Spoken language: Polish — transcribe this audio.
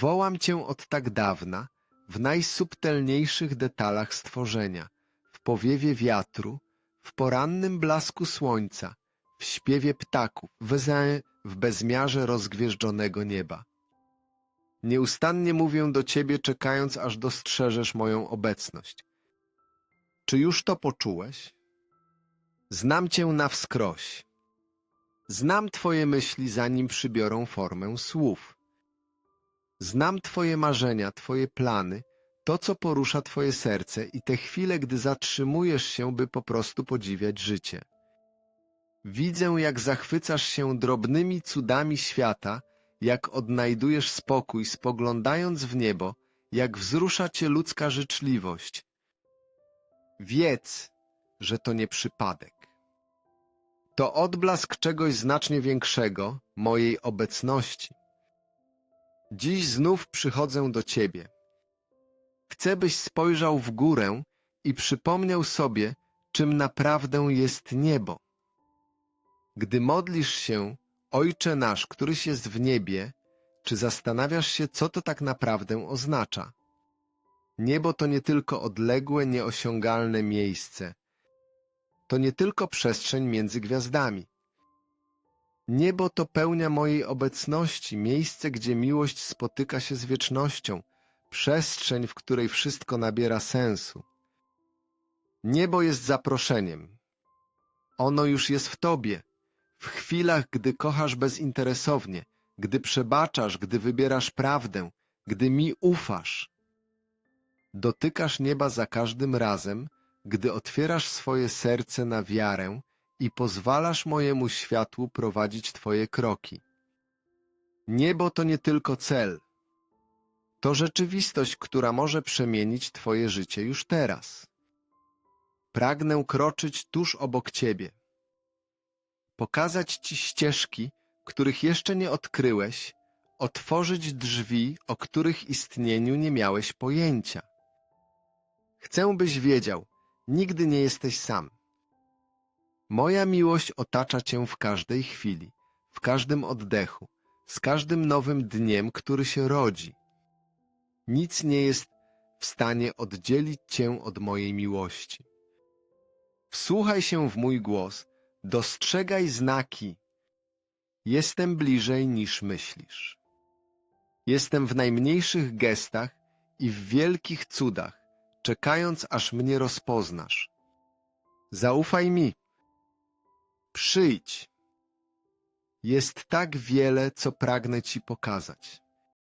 Wołam Cię od tak dawna, w najsubtelniejszych detalach stworzenia, w powiewie wiatru, w porannym blasku słońca, w śpiewie ptaków, w, ze- w bezmiarze rozgwieżdżonego nieba. Nieustannie mówię do Ciebie, czekając, aż dostrzeżesz moją obecność. Czy już to poczułeś? Znam Cię na wskroś. Znam Twoje myśli, zanim przybiorą formę słów. Znam Twoje marzenia, Twoje plany, to, co porusza Twoje serce i te chwile, gdy zatrzymujesz się, by po prostu podziwiać życie. Widzę, jak zachwycasz się drobnymi cudami świata, jak odnajdujesz spokój, spoglądając w niebo, jak wzrusza Cię ludzka życzliwość. Wiedz, że to nie przypadek. To odblask czegoś znacznie większego, mojej obecności. Dziś znów przychodzę do Ciebie. Chcę, byś spojrzał w górę i przypomniał sobie, czym naprawdę jest niebo. Gdy modlisz się, Ojcze nasz, któryś jest w niebie, czy zastanawiasz się, co to tak naprawdę oznacza? Niebo to nie tylko odległe, nieosiągalne miejsce. To nie tylko przestrzeń między gwiazdami. Niebo to pełnia mojej obecności, miejsce, gdzie miłość spotyka się z wiecznością, przestrzeń, w której wszystko nabiera sensu. Niebo jest zaproszeniem. Ono już jest w tobie. W chwilach, gdy kochasz bezinteresownie, gdy przebaczasz, gdy wybierasz prawdę, gdy mi ufasz. Dotykasz nieba za każdym razem, gdy otwierasz swoje serce na wiarę i pozwalasz mojemu światłu prowadzić Twoje kroki. Niebo to nie tylko cel. To rzeczywistość, która może przemienić Twoje życie już teraz. Pragnę kroczyć tuż obok Ciebie. Pokazać Ci ścieżki, których jeszcze nie odkryłeś, otworzyć drzwi, o których istnieniu nie miałeś pojęcia. Chcę, byś wiedział, nigdy nie jesteś sam. Moja miłość otacza Cię w każdej chwili, w każdym oddechu, z każdym nowym dniem, który się rodzi. Nic nie jest w stanie oddzielić Cię od mojej miłości. Wsłuchaj się w mój głos, dostrzegaj znaki. Jestem bliżej niż myślisz. Jestem w najmniejszych gestach i w wielkich cudach, czekając aż mnie rozpoznasz. Zaufaj mi. Przyjdź. Jest tak wiele, co pragnę Ci pokazać.